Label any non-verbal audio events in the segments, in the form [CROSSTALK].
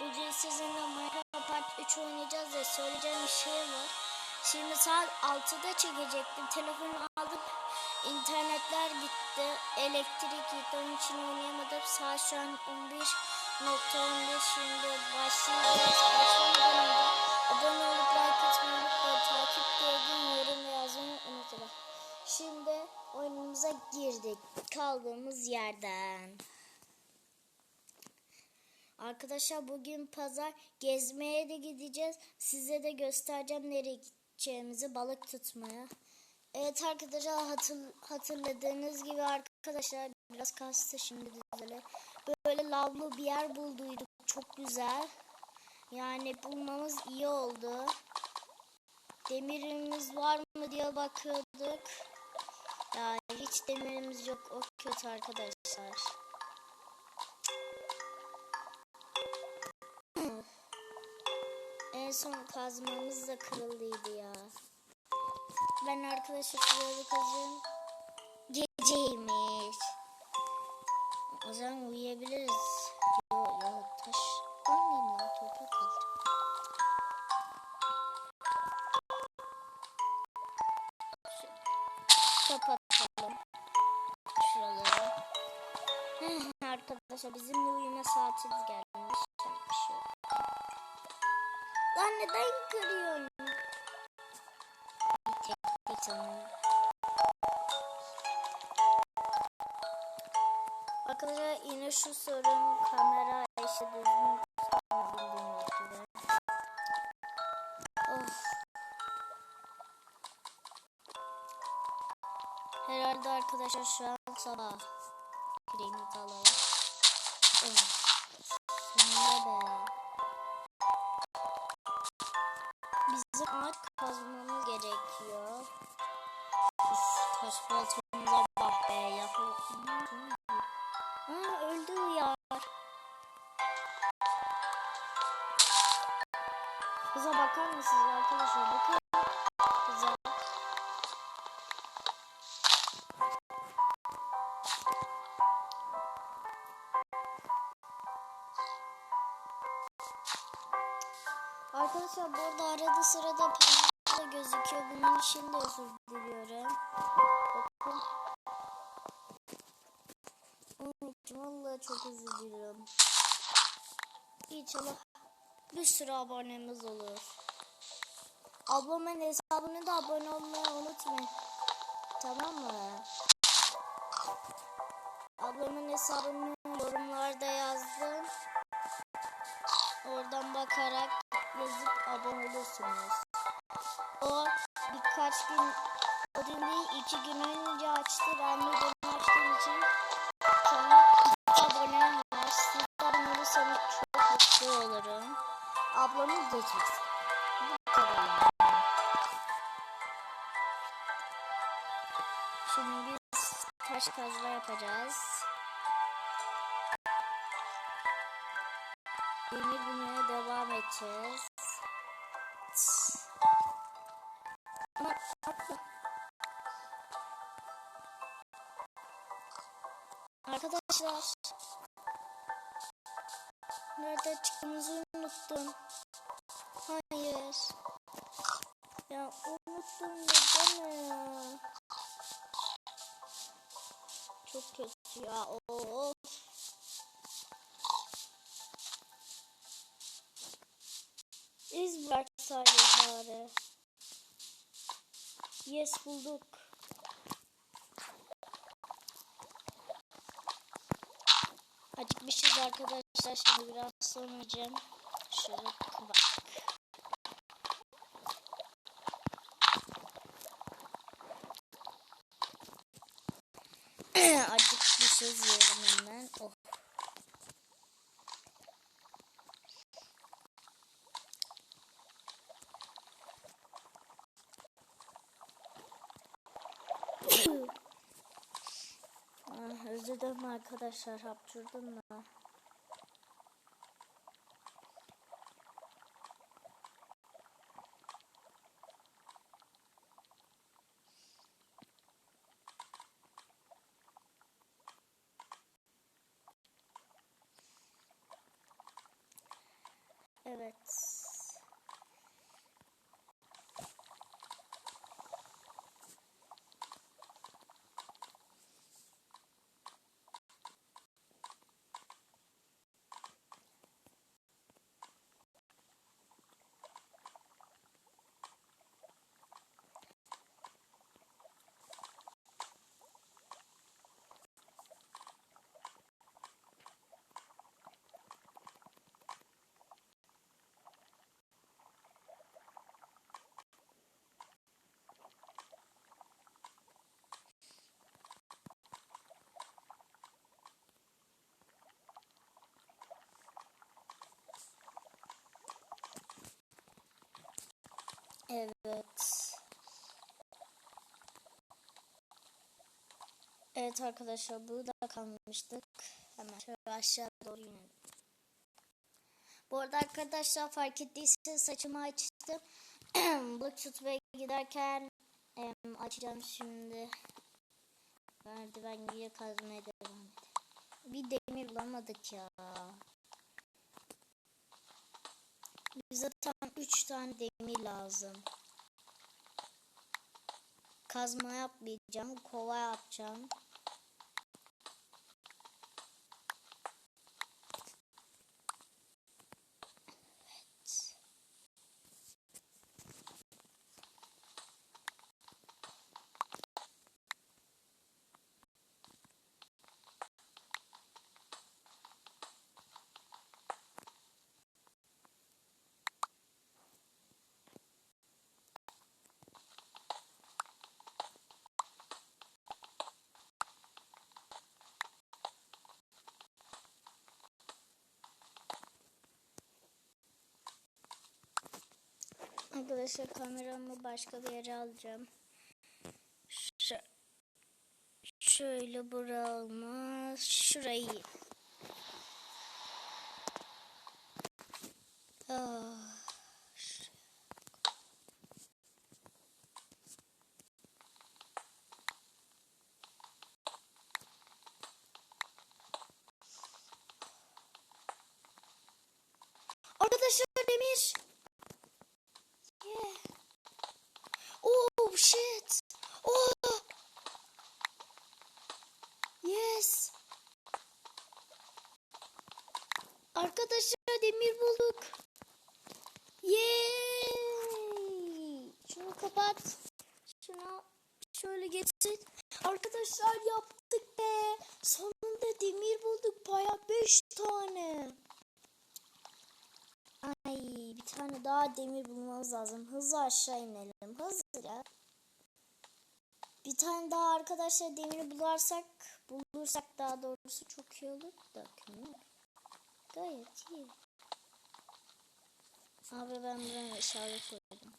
Bugün sizinle Minecraft Part 3 oynayacağız ya söyleyeceğim bir şey var. Şimdi saat 6'da çekecektim. Telefonu aldım. İnternetler gitti. Elektrik gitti. Onun için oynayamadım. Saat şu an 11.15 şimdi başlayacağız. Başlamadan önce abone olup like atmayı unutmayın. Takip edin, yorum yazmayı unutmayın. Şimdi oyunumuza girdik. Kaldığımız yerden. Arkadaşlar bugün pazar gezmeye de gideceğiz. Size de göstereceğim nereye gideceğimizi balık tutmaya. Evet arkadaşlar hatır, hatırladığınız gibi arkadaşlar biraz kastı şimdi düzele. Böyle lavlı bir yer bulduyduk. Çok güzel. Yani bulmamız iyi oldu. Demirimiz var mı diye bakıyorduk. Ya hiç demirimiz yok. O kötü arkadaşlar. Son kazmamız da kırıldıydı ya. Ben arkadaşlar şuraya kazıyorum. Geceymiş. O zaman uyuyabiliriz. Yo yo taş. Almayayım lan toprak aldım. Kapatalım. Şuraları. Arkadaşlar bizim de uyuma saatimiz gelmiş. Neden kırıyorsun? Tek tek sanırım. Arkadaşlar yine şu sorun kamera işte düzgün gibi. Of. Herhalde arkadaşlar şu an sabah. Kremi alalım. Of. Kıza bakar mısınız arkadaşlar? Bakın. Kıza. Arkadaşlar burada arada sırada parmağım da gözüküyor. Bunun için de özür diliyorum. Bakın. Onun için vallahi çok özür diliyorum. İnşallah bir sürü abonemiz olur. Ablamın hesabını da abone olmayı unutmayın. Tamam mı? Ablamın hesabını yorumlarda yazdım. Oradan bakarak yazıp abone olursunuz. O birkaç gün, o değil iki gün önce açtı. Ben de açtığım için Ablamı geçmesin. Bu kadar yani. Şimdi biz taş kazma yapacağız. Demir bulmaya devam edeceğiz. Arkadaşlar. Nerede çıktığımızı unuttum. Hayır. Ya unuttum neden ya? Çok kötü ya. Of. İz bıraksaydın bari. Yes bulduk. Acıkmışız arkadaşlar. Şimdi biraz sonrayacağım. Şöyle bak. [CLEARS THROAT] Acıkmışız yiyelim hemen. Oh. [CLEARS THROAT] ah, özür dilerim arkadaşlar hapşurdum da. Evet. Evet. Evet arkadaşlar burada kalmıştık. Hemen şöyle aşağı doğru inelim. Bu arada arkadaşlar fark ettiyseniz saçımı açtım. [CLEARS THROAT] Bluetooth ve giderken em, açacağım şimdi. Merdiven gibi kazmaya devam edelim. Bir demir bulamadık ya. Bize tam 3 tane demir lazım. Kazma yapmayacağım, kova yapacağım. Arkadaşlar kameramı başka bir yere alacağım. Şu, şöyle bura olmaz. Şurayı. Ah, şu- Arkadaşlar demir. Yeah. Oh shit. Oh. Yes. Arkadaşlar demir bulduk. Yay. Şunu kapat. Şunu şöyle getir. Arkadaşlar yaptık be. Sonunda demir bulduk. Baya 5 tane. Bir tane daha demir bulmamız lazım. Hızlı aşağı inelim. Hızlı ya. Bir tane daha arkadaşlar demiri bularsak bulursak daha doğrusu çok iyi olur da kömür. Gayet iyi. Abi ben buraya işaret koydum.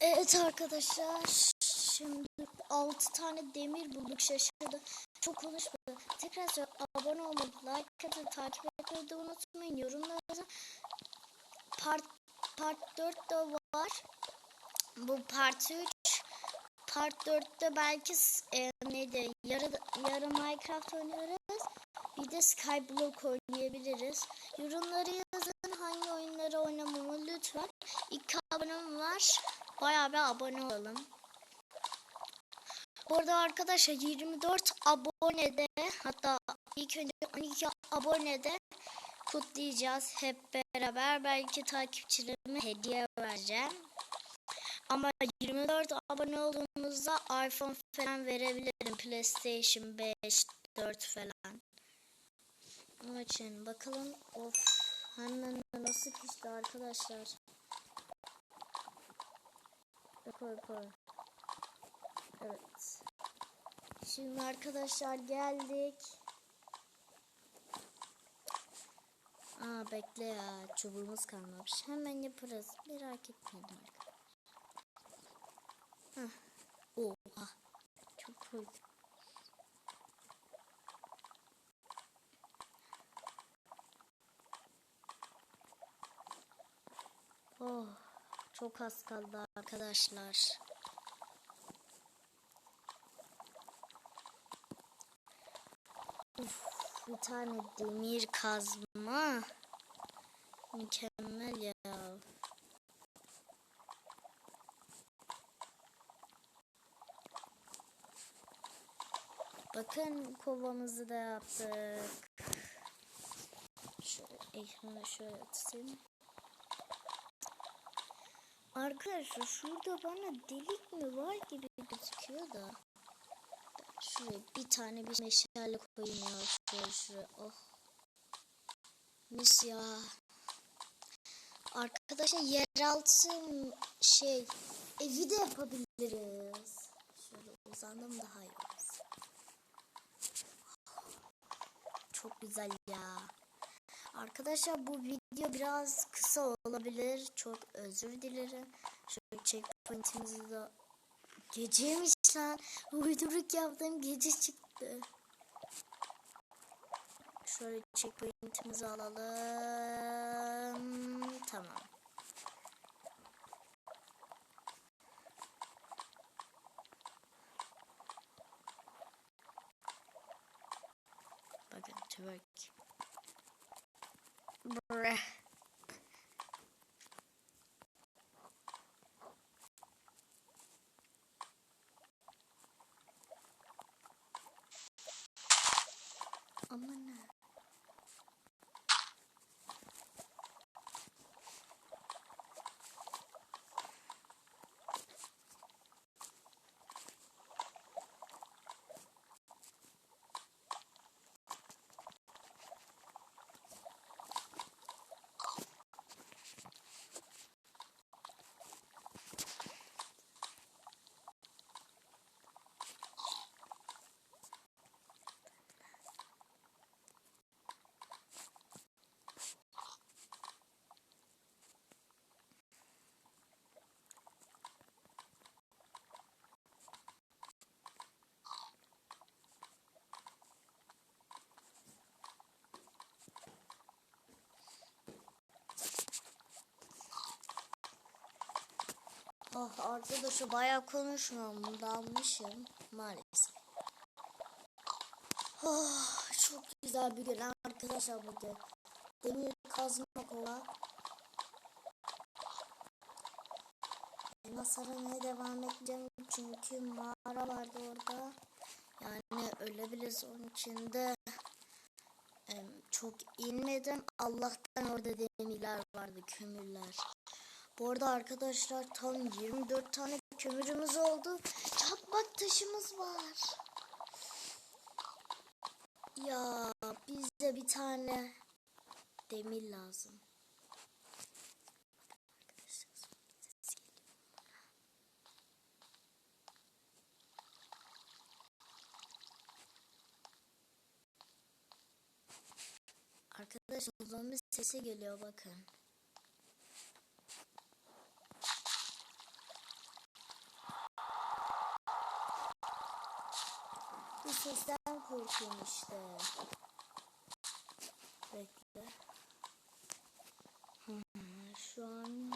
Evet arkadaşlar şimdi 6 tane demir bulduk şaşırdı. Çok konuşmadı. Tekrar abone olmayı, like atın, takip etmeyi de unutmayın. Yorumlarınızı part, part 4 de var. Bu part 3 part 4'te belki e, neydi yarı, yarı Minecraft oynarız. Bir de Skyblock oynayabiliriz. Yorumları yazın hangi oyunları oynamamı lütfen. İki abonem var. Bayağı bir abone olalım. Bu arada arkadaşlar 24 abonede hatta ilk önce 12 abonede kutlayacağız hep beraber. Belki takipçilerime hediye vereceğim. Ama 24 abone olduğunuzda iPhone falan verebilirim. PlayStation 5, 4 falan. Onun için bakalım. Of. Hemen nasıl pişti arkadaşlar. Koy koy. Evet. Şimdi arkadaşlar geldik. Aa bekle ya çubuğumuz kalmamış. Hemen yaparız. Merak etmeyin arkadaşlar. Hah. Oha. Çok koy. Oh. Çok az kaldı arkadaşlar. Uf, bir tane demir kazma. Mükemmel ya. Bakın kovamızı da yaptık. Şöyle şöyle tutayım. Arkadaşlar şurada bana delik mi var gibi gözüküyor da. Şuraya bir tane bir meşale koyayım ya. Şöyle şuraya. Oh. Mis ya. Arkadaşlar yeraltı şey evi de yapabiliriz. Şöyle uzandım daha iyi. Çok güzel ya. Arkadaşlar bu video biraz kısa olabilir. Çok özür dilerim. Şöyle checkpoint'imizi de geceymiş lan. Uyduruk yaptığım gece çıktı. Şöyle checkpoint'imizi alalım. Tamam. breath Oh arkadaşlar bayağı konuşmam. Dalmışım maalesef. Oh, çok güzel bir gün arkadaşlar bugün. Demir kazma kova. Elmas aramaya devam edeceğim çünkü mağara vardı orada. Yani ölebiliriz onun içinde. Em, çok inmedim. Allah'tan orada demirler vardı, kömürler. Bu arada arkadaşlar tam 24 tane kömürümüz oldu. Çakmak taşımız var. Ya bize bir tane demir lazım. Arkadaşlar zombi sesi geliyor bakın. bu sesten korkuyorum işte. Bekle. Hı hı, Şu an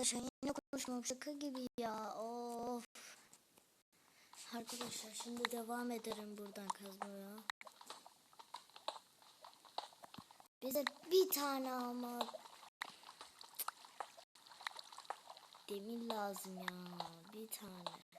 Arkadaşlar yine konuşmam şaka gibi ya. Of. Arkadaşlar şimdi devam ederim buradan kazmaya. Bize bir tane ama demir lazım ya. Bir tane.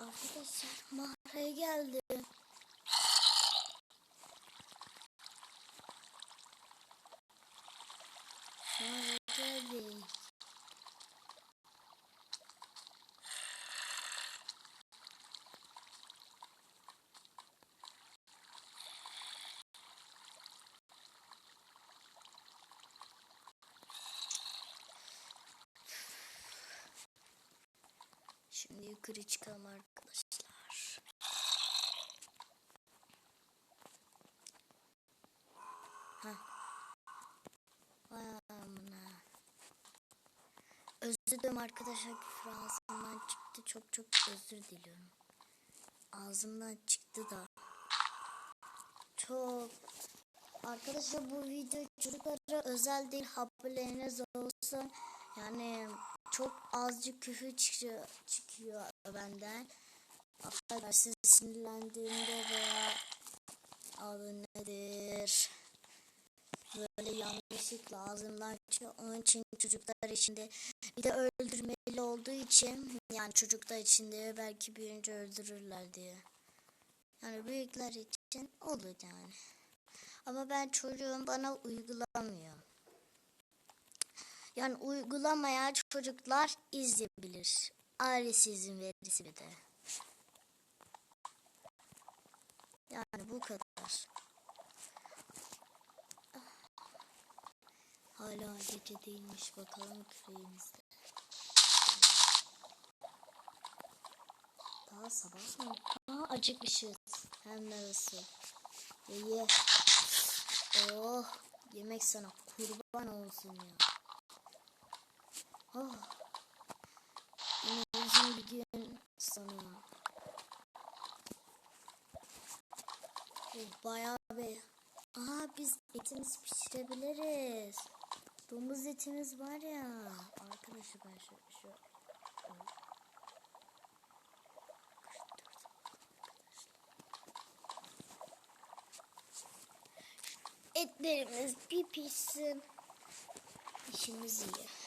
Arkadaşlar mağaraya geldim. Mağaraya geldik. Şimdi yukarı çıkalım arkadaşlar. Heh. Vay amına. Özür dilerim arkadaşlar küfür ağzımdan çıktı. Çok çok özür diliyorum. Ağzımdan çıktı da. Çok. Arkadaşlar bu video çocuklara özel değil haberleriniz olsun. Yani çok azıcık küfür çıkıyor, çıkıyor benden. Arkadaşlar sinirlendiğimde veya adı nedir? Böyle yanlışlıkla ağzımdan. Onun için çocuklar içinde bir de öldürmeli olduğu için yani çocuklar içinde belki büyüyünce öldürürler diye. Yani büyükler için olur yani. Ama ben çocuğum bana uygulamıyor. Yani uygulamaya çocuklar izleyebilir. Ailesi izin verirse bir de. Yani bu kadar. Hala gece değilmiş bakalım küreğimizde. Daha sabah mı? Aa acıkmışız. Hem nasıl. Ye ye. Oh yemek sana kurban olsun ya. Oh. Uzun bir gün sana. Oh, bayağı bir. Aa biz etimizi pişirebiliriz. Domuz etimiz var ya. Arkadaşlar ben şu, şu Etlerimiz bir pişsin. İşimiz iyi.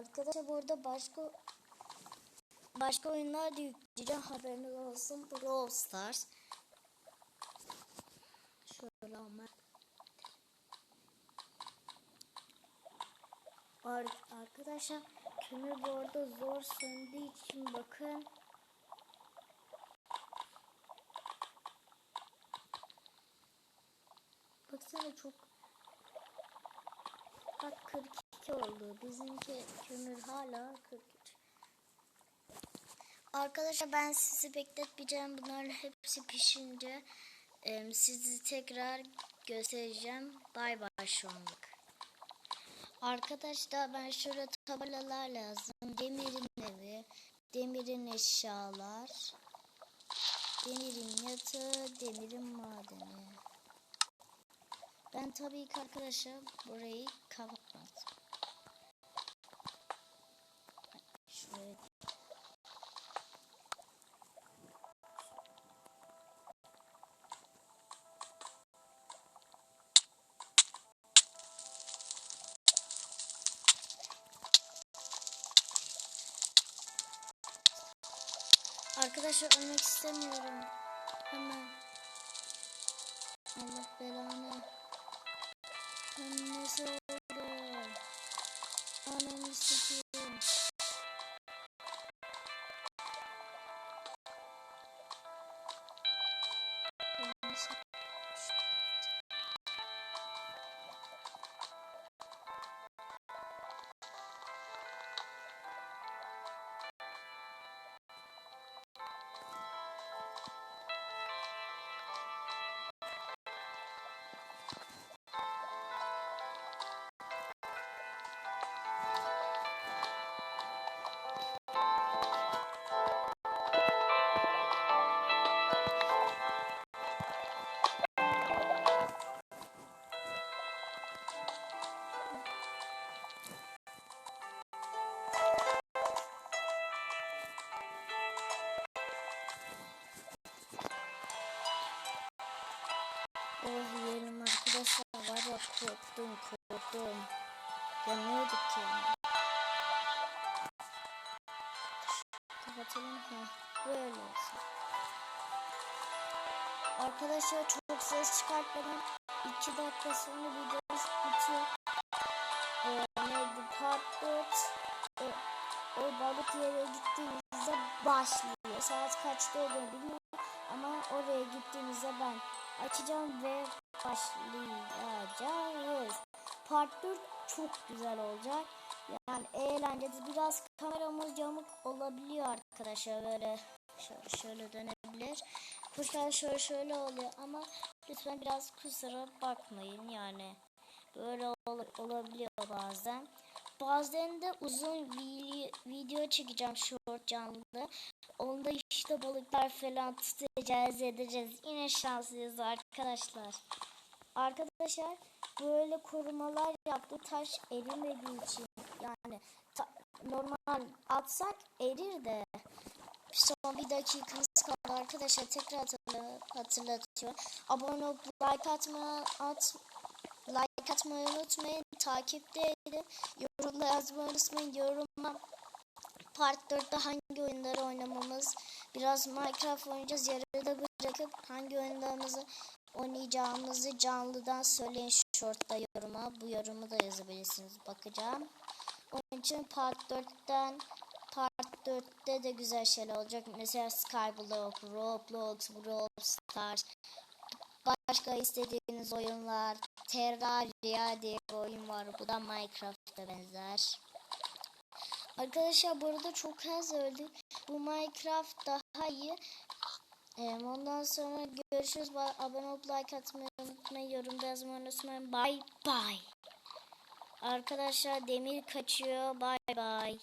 Arkadaşlar burada başka başka oyunlar da yükleyeceğim haberiniz olsun. Brawl Stars. Şöyle ama. Ar- Arkadaşlar kömür bu arada zor söndüğü için bakın. Baksana çok Bak 42 oldu. Bizimki kömür hala 43. Arkadaşlar ben sizi bekletmeyeceğim. Bunların hepsi pişince em, sizi tekrar göstereceğim. Bay bay şu anlık. Arkadaşlar ben şurada tabelalar lazım. Demir'in evi, Demirin eşyalar. Demirin yatağı, demirin madeni. Ben tabii ki arkadaşlar burayı kapatmadım. Arkadaşlar ölmek istemiyorum. Hemen. Allah belanı. Ben nasıl oldu? Ananı sikeyim. Korktum korktum. Yanıyorduk yani. Kapatalım ha. Böyle olsun. Arkadaşlar çok ses çıkartmadan 2 dakika sonra videomuz bitiyor. Ee, neydi part 4 ee, o balık yere gittiğimizde başlıyor. Saat kaçta olduğunu bilmiyorum ama oraya gittiğimizde ben açacağım ve başlayacağız. Part 4 çok güzel olacak. Yani eğlenceli. Biraz kameramız yamuk olabiliyor arkadaşlar. Böyle şöyle, şöyle dönebilir. Kuşlar şöyle şöyle oluyor ama lütfen biraz kusura bakmayın yani. Böyle ol- olabiliyor bazen. De uzun vi- video çekeceğim short canlı. Onda işte balıklar falan tutacağız edeceğiz. Yine şanslıyız arkadaşlar. Arkadaşlar böyle korumalar yaptı taş erimediği için yani normal atsak erir de son bir dakikamız kaldı arkadaşlar tekrar hatırla, hatırlatıyor. Abone olup like atma, at, like atmayı unutmayın. Takipte edin. Yorumda yazmayı unutmayın. Yoruma Part 4'te hangi oyunları oynamamız, biraz Minecraft oynayacağız. Yarıda bırakıp hangi oyunlarımızı oynayacağımızı canlıdan söyleyin short'ta yoruma. Bu yorumu da yazabilirsiniz. Bakacağım. Onun için Part 4'ten Part 4'te de güzel şeyler olacak. Mesela Skyblock, Roblox, Brawl Stars, başka istediğiniz oyunlar, Terraria diye bir oyun var. Bu da Minecraft'a benzer. Arkadaşlar bu arada çok az öldük. Bu Minecraft daha iyi. Ondan sonra görüşürüz. Abone olup like atmayı unutmayın. Yorumda yazmayı unutmayın. Bye bye. Arkadaşlar demir kaçıyor. Bye bye.